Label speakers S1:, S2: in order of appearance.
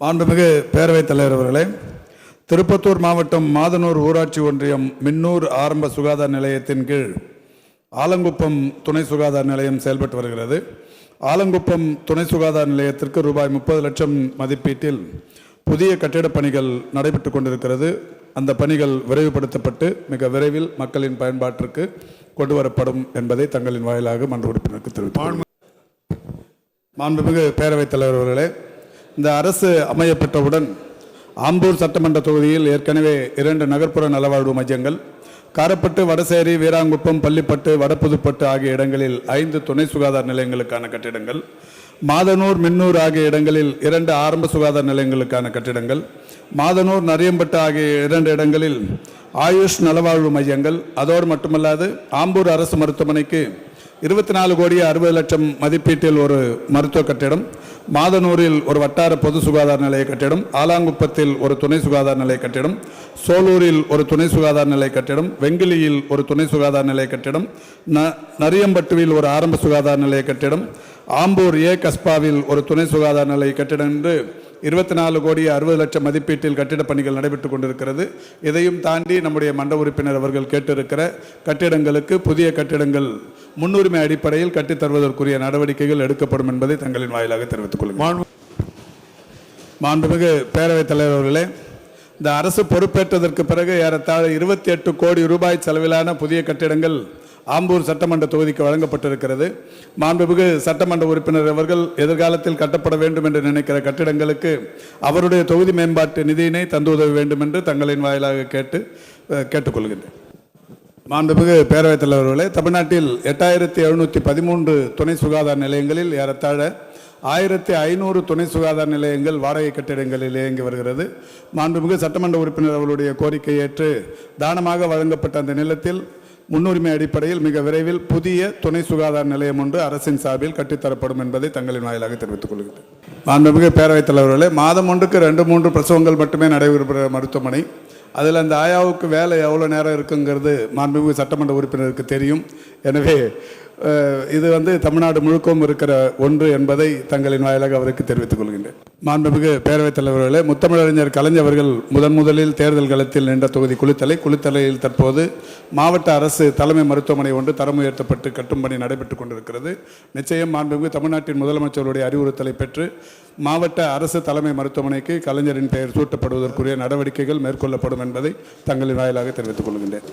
S1: மாண்புமிகு பேரவைத் தலைவர் அவர்களே திருப்பத்தூர் மாவட்டம் மாதனூர் ஊராட்சி ஒன்றியம் மின்னூர் ஆரம்ப சுகாதார நிலையத்தின் கீழ் ஆலங்குப்பம் துணை சுகாதார நிலையம் செயல்பட்டு வருகிறது. ஆலங்குப்பம் துணை சுகாதார நிலையத்திற்கு ரூபாய் முப்பது லட்சம் மதிப்பீட்டில் புதிய கட்டிடப் பணிகள் நடைபெற்று கொண்டிருக்கிறது. அந்த பணிகள் விரைவுபடுத்தப்பட்டு மிக விரைவில் மக்களின் பயன்பாட்டிற்கு கொண்டு வரப்படும் என்பதை தங்களின் வாயிலாக மன்ற உறுப்பினருக்கு தெரிவித்தார் மாண்புமிகு பேரவைத் தலைவர் அவர்களே இந்த அரசு அமையப்பெற்றவுடன் ஆம்பூர் சட்டமன்ற தொகுதியில் ஏற்கனவே இரண்டு நகர்ப்புற நலவாழ்வு மையங்கள் காரப்பட்டு வடசேரி வீராங்குப்பம் பள்ளிப்பட்டு வடப்புதுப்பட்டு ஆகிய இடங்களில் ஐந்து துணை சுகாதார நிலையங்களுக்கான கட்டிடங்கள் மாதனூர் மின்னூர் ஆகிய இடங்களில் இரண்டு ஆரம்ப சுகாதார நிலையங்களுக்கான கட்டிடங்கள் மாதனூர் நரியம்பட்டு ஆகிய இரண்டு இடங்களில் ஆயுஷ் நலவாழ்வு மையங்கள் அதோடு மட்டுமல்லாது ஆம்பூர் அரசு மருத்துவமனைக்கு இருபத்தி நாலு கோடி அறுபது லட்சம் மதிப்பீட்டில் ஒரு மருத்துவ கட்டிடம் மாதனூரில் ஒரு வட்டார பொது சுகாதார நிலைய கட்டிடம் ஆலாங்குப்பத்தில் ஒரு துணை சுகாதார நிலைய கட்டிடம் சோலூரில் ஒரு துணை சுகாதார நிலைய கட்டிடம் வெங்கிலியில் ஒரு துணை சுகாதார நிலைய கட்டிடம் ந நரியம்பட்டுவில் ஒரு ஆரம்ப சுகாதார நிலைய கட்டிடம் ஆம்பூர் ஏ கஸ்பாவில் ஒரு துணை சுகாதார நிலைய கட்டிடம் என்று இருபத்தி நாலு கோடி அறுபது லட்சம் மதிப்பீட்டில் கட்டிடப் பணிகள் நடைபெற்று கொண்டிருக்கிறது. இதையும் தாண்டி நம்முடைய மண்ட உறுப்பினர் அவர்கள் கேட்டிருக்கிற கட்டிடங்களுக்கு புதிய கட்டிடங்கள் முன்னுரிமை அடிப்படையில் கட்டித் தருவதற்குரிய நடவடிக்கைகள் எடுக்கப்படும் என்பதை தங்களின் வாயிலாக தெரிவித்துக் கொள்கிறேன். மாண்புமிகு பேரவைத் தலைவர் அவர்களே இந்த அரசு பொறுப்பேற்றதற்கு பிறகு ஏறத்தாழ இருபத்தி எட்டு கோடி ரூபாய் செலவிலான புதிய கட்டிடங்கள் ஆம்பூர் சட்டமன்ற தொகுதிக்கு வழங்கப்பட்டிருக்கிறது. மாண்புமிகு சட்டமன்ற உறுப்பினர் அவர்கள் எதிர்காலத்தில் கட்டப்பட வேண்டும் என்று நினைக்கிற கட்டிடங்களுக்கு அவருடைய தொகுதி மேம்பாட்டு நிதியினை தந்து உதவ வேண்டும் என்று தங்களின் வாயிலாக கேட்டு கேட்டுக்கொள்கின்றேன். மாண்புமிகு பேரவைத் தலைவர்களே தமிழ்நாட்டில் எட்டாயிரத்தி எழுநூற்றி பதிமூன்று துணை சுகாதார நிலையங்களில் ஏறத்தாழ ஆயிரத்தி ஐநூறு துணை சுகாதார நிலையங்கள் வாடகை கட்டிடங்களில் இயங்கி வருகிறது. மாண்புமிகு சட்டமன்ற உறுப்பினர் அவர்களுடைய கோரிக்கை ஏற்று தானமாக வழங்கப்பட்ட அந்த நிலத்தில் முன்னுரிமை அடிப்படையில் மிக விரைவில் புதிய துணை சுகாதார நிலையம் ஒன்று அரசின் சார்பில் கட்டித்தரப்படும் என்பதை தங்களின் வாயிலாக தெரிவித்துக் கொள்கிறேன். மாண்புமிகு பேரவைத் தலைவர்களே மாதம் ஒன்றுக்கு ரெண்டு மூன்று பிரசவங்கள் மட்டுமே நடைபெறுகிற மருத்துவமனை. அதில் அந்த ஆயாவுக்கு வேலை எவ்வளோ நேரம் இருக்குங்கிறது மாண்புமிகு சட்டமன்ற உறுப்பினருக்கு தெரியும். எனவே இது வந்து தமிழ்நாடு முழுக்கவும் இருக்கிற ஒன்று என்பதை தங்களின் வாயிலாக அவருக்கு தெரிவித்துக் கொள்கின்றேன். மாண்புமிகு பேரவைத் தலைவர்களே முத்தமிழறிஞர் கலைஞர்கள் முதன் முதலில் தேர்தல் களத்தில் நின்ற தொகுதி குளித்தலை குளித்தலையில் தற்போது மாவட்ட அரசு தலைமை மருத்துவமனை ஒன்று தரம் உயர்த்தப்பட்டு கட்டும் பணி நடைபெற்றுக் கொண்டிருக்கிறது. நிச்சயம் மாண்புமிகு தமிழ்நாட்டின் முதலமைச்சருடைய அறிவுறுத்தலை பெற்று மாவட்ட அரசு தலைமை மருத்துவமனைக்கு கலைஞரின் பெயர் சூட்டப்படுவதற்குரிய நடவடிக்கைகள் மேற்கொள்ளப்படும் என்பதை தங்களின் வாயிலாக தெரிவித்துக் கொள்கின்றேன்.